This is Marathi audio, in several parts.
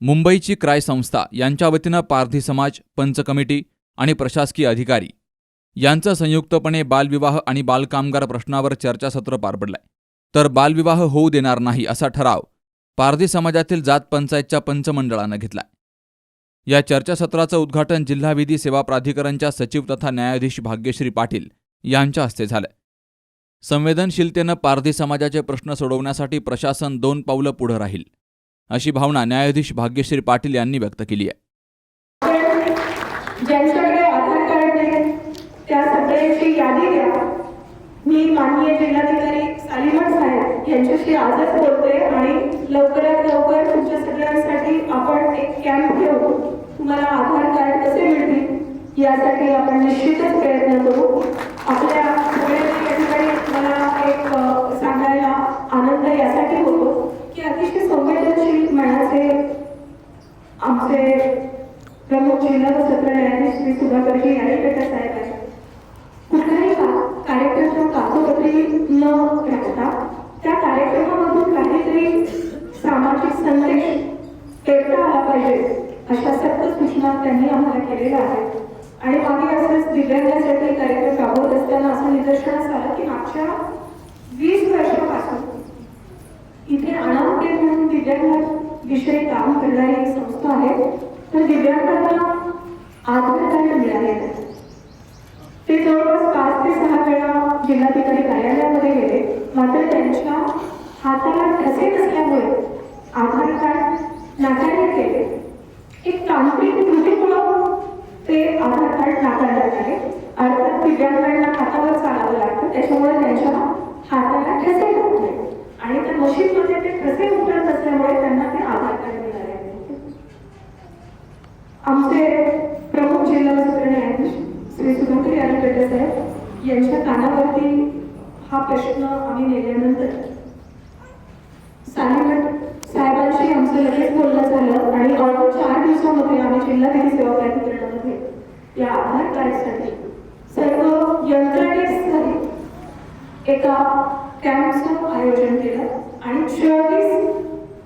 मुंबईची क्राय संस्था यांच्या वतीनं पारधी समाज पंच कमिटी आणि प्रशासकीय अधिकारी यांचं संयुक्तपणे बालविवाह आणि बालकामगार प्रश्नावर चर्चासत्र पार पडलंय. तर बालविवाह होऊ देणार नाही असा ठराव पारधी समाजातील जात पंचायतच्या पंचमंडळानं घेतलाय. या चर्चासत्राचं उद्घाटन जिल्हा विधी सेवा प्राधिकरणच्या सचिव तथा न्यायाधीश भाग्यश्री पाटील यांच्या हस्ते झालं. संवेदनशीलतेनं पारधी समाजाचे प्रश्न सोडवण्यासाठी प्रशासन दोन पावलं पुढं राहील. अशी भावना न्यायाधीश भाग्यश्री पाटील यांनी व्यक्त केली आहे. ज्यांच्याकडे आधार कार्ड नाही त्या सगळ्यांची यादी द्या. मी माननीय जिल्हाधिकारी सालिमत साहेब यांच्याशी आजच बोलते आणि लवकरात लवकर तुमच्या सगळ्यांसाठी आपण एक कॅम्प घेऊ तुम्हाला आधार कार्ड कसे मिळतील यासाठी आपण निश्चितच प्रयत्न करू. आपल्या सगळ्यांना या ठिकाणी मला एक सांगायला आनंद यासाठी होतो की अतिशय संवेदनशील मनाचे आमचे प्रमुख जिल्हा व सत्र न्यायाधीश श्री सुधाकरजी याडेपेटा साहेब आहे कुठलाही कार्यक्रम कागदपत्री न राहता त्या कार्यक्रमामधून काहीतरी सामाजिक संदेश देता आला पाहिजे अशा सर्व सूचना त्यांनी आम्हाला केलेल्या आहेत. आणि आम्ही असंच दिव्यांगासाठी कार्यक्रम राबवत असताना असं निदर्शनास आलं की मागच्या वीस वर्षापासून इथे अनामते म्हणून दिव्यांगाविषयी काम करणारी एक संस्था आहे. तर दिव्यांगांना आधार कार्ड मिळाले ते जवळपास पाच ते सहा वेळा जिल्हाधिकारी कार्यालयामध्ये गेले. मात्र त्यांच्या हाताला ठसे नसल्यामुळे आधार कार्ड नाकारण्यात गेले. एक तांत्रिक त्रुटीमुळं ते आधार कार्ड नाकारण्यात आले. अर्थात दिव्यांगांना हातावर चालावं लागतं. त्याच्यामुळे त्यांच्या हाताला ठसे आणि त्या मशीनमध्ये ते कसे उठत असल्यामुळे त्यांना ते आधार कार्ड मिळाले. आमचे प्रमुख जिल्हा सत्र न्यायाधीश श्री सुधाकर यादवपेटे साहेब. यांच्या कानावरती हा प्रश्न आम्ही नेल्यानंतर सालीमठ साहेबांशी आमचं लगेच बोलणं झालं आणि अवघ्या चार दिवसामध्ये आम्ही जिल्हा विधी सेवा प्राधिकरणामध्ये या आधार कार्डसाठी सर्व यंत्रणेसाठी एका कॅम्पचं आयोजन केलं. आणि चोवीस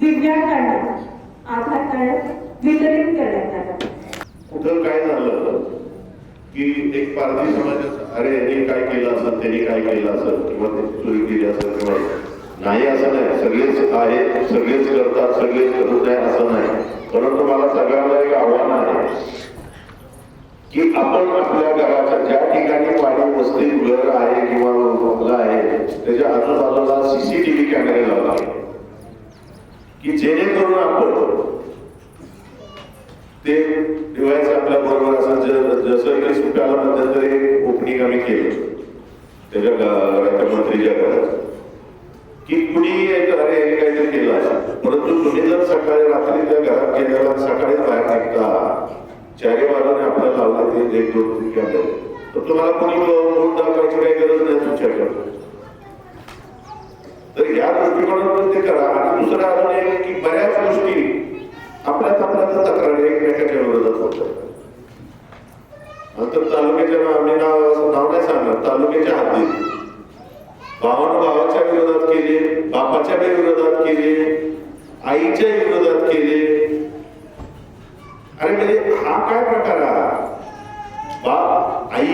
दिव्यांगांना आधार कार्ड वितरित करण्यात आलं. कुठं काय झालं? की एक पारधी समाजात अरे यांनी काय केलं असेल त्यांनी काय केलं असेल किंवा ते चोरी केली असेल किंवा नाही असं नाही. सगळेच आहेत सगळेच करतात सगळेच करत नाही असं नाही. परंतु मला सगळ्यांना एक आव्हान आहे. की आपण आपल्या घराच्या ज्या ठिकाणी वाडी वस्तीत घर आहे किंवा बंगला आहे त्याच्या आजूबाजूला सीसीटीव्ही कॅमेरे लावला की जेणेकरून आपण ते ठेवायचं आपल्या बरोबर असं जसं की सुट्याला मध्यंतरी ओपनिंग आम्ही केलं. त्याच्या राज्यमंत्रीच्या घरात. की कुणी एक अरे काहीतरी केलं परंतु तुम्ही जर सकाळी रात्री त्या घरात गेल्याला सकाळी बाहेर निघता चारी आपल्याला लावला ते एक दोन तीन तर तुम्हाला कोणी मूड दाखवायची काही गरज नाही तुमच्याकडे. तर या दृष्टिकोनातून ते करा. आणि दुसरं अजून एक की बऱ्याच गोष्टी आपल्याच आपल्यात तक्रार एकमेकाच्या विरोधात होतात नंतर तालुक्याच्या आम्ही नाव नाव नाही सांगणार. तालुक्याच्या हद्दीत. भावानं भावाच्या विरोधात केले बापाच्या विरोधात केले आईच्या विरोधात केले. अरे म्हणजे हा काय प्रकार बाप आई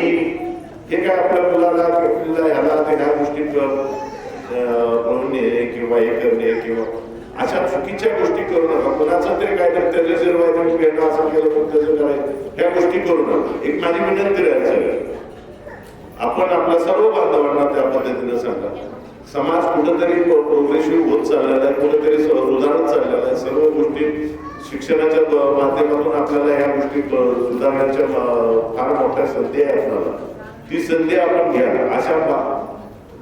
हे काय आपल्या मुलाला किंवा मुलीला ह्याला ते ह्या गोष्टी प्रवृत्ती किंवा हे करणे किंवा अशा चुकीच्या गोष्टी करू नका. कुणाचं तरी काहीतरी त्याचं जर वाईट घेणं असं केलं तर त्याचं काय? ह्या गोष्टी करू नका. एक माझी विनंती आहे सगळ्यांना. आपण आपल्या सर्व बांधवांना त्या पद्धतीनं सांगा. समाज कुठंतरी प्रोग्रेसिव्ह होत चाललेला आहे कुठंतरी सुधारत चाललेला आहे. सर्व गोष्टी शिक्षणाच्या माध्यमातून आपल्याला ह्या गोष्टी सुधारण्याच्या फार मोठ्या संधी आहे आपल्याला ती संधी आपण घ्या. अशा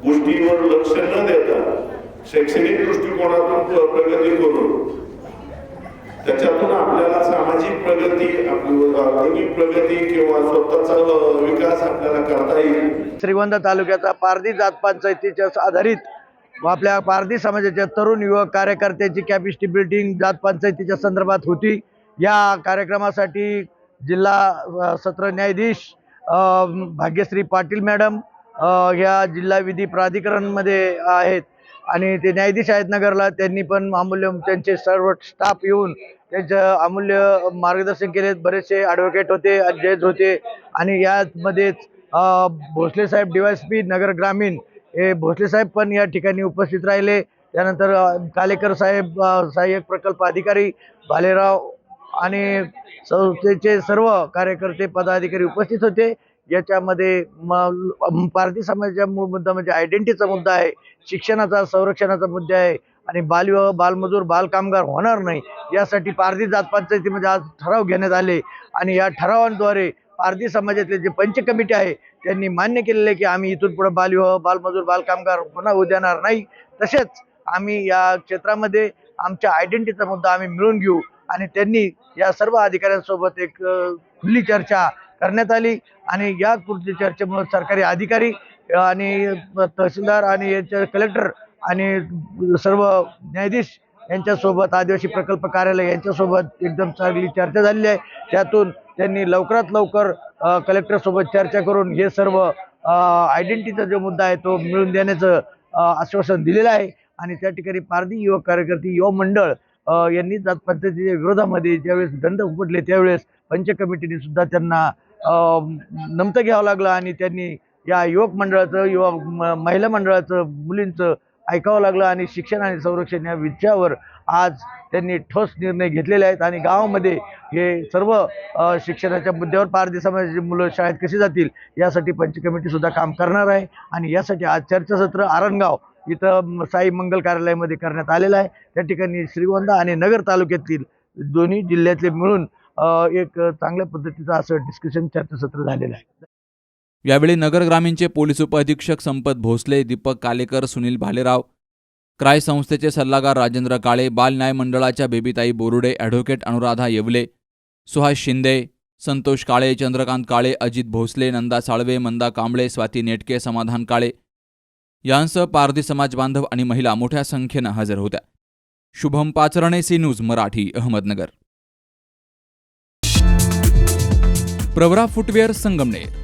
गोष्टीवर लक्ष न देता शैक्षणिक दृष्टिकोनातून प्रगती करून त्याच्यातून आपल्याला सामाजिक प्रगती आपली प्रगती किंवा स्वतःचा विकास आपल्याला करता येईल. श्रीगोंदा तालुक्याचा पारधी जात पंचायतीच्या आधारित व आपल्या पारधी समाजाच्या तरुण युवक कार्यकर्त्यांची कॅपॅसिटी बिल्डिंग जात पंचायतीच्या संदर्भात होती. या कार्यक्रमासाठी जिल्हा सत्र न्यायाधीश भाग्यश्री पाटील मॅडम या जिल्हा विधी प्राधिकरणमध्ये आहेत. आणि ते न्यायाधीश आहेत नगरला त्यांनी पण अमूल्य त्यांचे सर्व स्टाफ येऊन त्यांचं अमूल्य मार्गदर्शन केले. बरेचसे ॲडव्होकेट होते जज होते. आणि यामध्येच भोसले साहेब डीवायसपी नगर ग्रामीण हे भोसले साहेब पण या ठिकाणी उपस्थित राहिले. त्यानंतर कालेकर साहेब सहाय्यक प्रकल्प अधिकारी भालेराव आणि संस्थेचे सर्व कार्यकर्ते पदाधिकारी उपस्थित होते. याच्यामध्ये म पारधी समाजाचा मूळ मुद्दा म्हणजे आयडेंटिटीचा मुद्दा आहे. शिक्षणाचा संरक्षणाचा मुद्दा आहे. आणि बालविवाह बालमजूर बालकामगार होणार नाही. यासाठी पारधी जात पंचायतीमध्ये आज ठराव घेण्यात आले. आणि या ठरावांद्वारे पारधी समाजातले जे पंच कमिटी आहे त्यांनी मान्य केलेलं आहे की आम्ही इथून पुढे बालविवाह बालमजूर बालकामगार पुन्हा होऊ देणार नाही. तसेच आम्ही या क्षेत्रामध्ये आमच्या आयडेंटिटीचा मुद्दा आम्ही मिळून घेऊ आणि त्यांनी या सर्व अधिकाऱ्यांसोबत एक खुली चर्चा करण्यात आली आणि या पुढची चर्चेमुळे सरकारी अधिकारी आणि तहसीलदार आणि याचे कलेक्टर आणि सर्व न्यायाधीश यांच्यासोबत आदिवासी प्रकल्प कार्यालय यांच्यासोबत एकदम चांगली चर्चा झालेली आहे. त्यातून त्यांनी लवकरात लवकर कलेक्टरसोबत चर्चा करून हे सर्व आयडेंटिटीचा जो मुद्दा आहे तो मिळून देण्याचं आश्वासन दिलेलं आहे. आणि त्या ठिकाणी पारधी युवक कार्यकर्ते युवा मंडळ यांनी जात पद्धतीच्या विरोधामध्ये ज्यावेळेस दंड उपटले त्यावेळेस पंच कमिटीने सुद्धा त्यांना नमतं घ्यावं लागलं. आणि त्यांनी या युवक मंडळाचं युवा म- महिला मंडळाचं मुलींचं ऐकावं लागलं आणि शिक्षण आणि संरक्षण या विषयावर आज त्यांनी ठोस निर्णय घेतलेले आहेत आणि गावामध्ये हे सर्व शिक्षणाच्या मुद्द्यावर पारधी समाजाची मुलं शाळेत कशी जातील यासाठी पंच कमिटीसुद्धा काम करणार आहे. आणि यासाठी आज चर्चासत्र आरणगाव इथं साई मंगल कार्यालयामध्ये करण्यात आलेलं आहे. त्या ठिकाणी श्रीगोंदा आणि नगर तालुक्यातील दोन्ही जिल्ह्यातले मिळून एक चांगल्या पद्धतीचं असं डिस्कशन चर्चासत्र झालेलं आहे. यावेळी नगर ग्रामीणचे पोलीस उपअधीक्षक संपत भोसले दीपक कालेकर सुनील भालेराव क्राय संस्थेचे सल्लागार राजेंद्र काळे बाल न्याय मंडळाच्या बेबीताई बोरुडे ॲडव्होकेट अनुराधा येवले सुहास शिंदे संतोष काळे चंद्रकांत काळे अजित भोसले नंदा साळवे मंदा कांबळे स्वाती नेटके समाधान काळे यांसह पारधी समाज बांधव आणि महिला मोठ्या संख्येनं हजर होत्या. Shubham Pacharne C news Marathi Ahmednagar. Pravara footwear Sangamner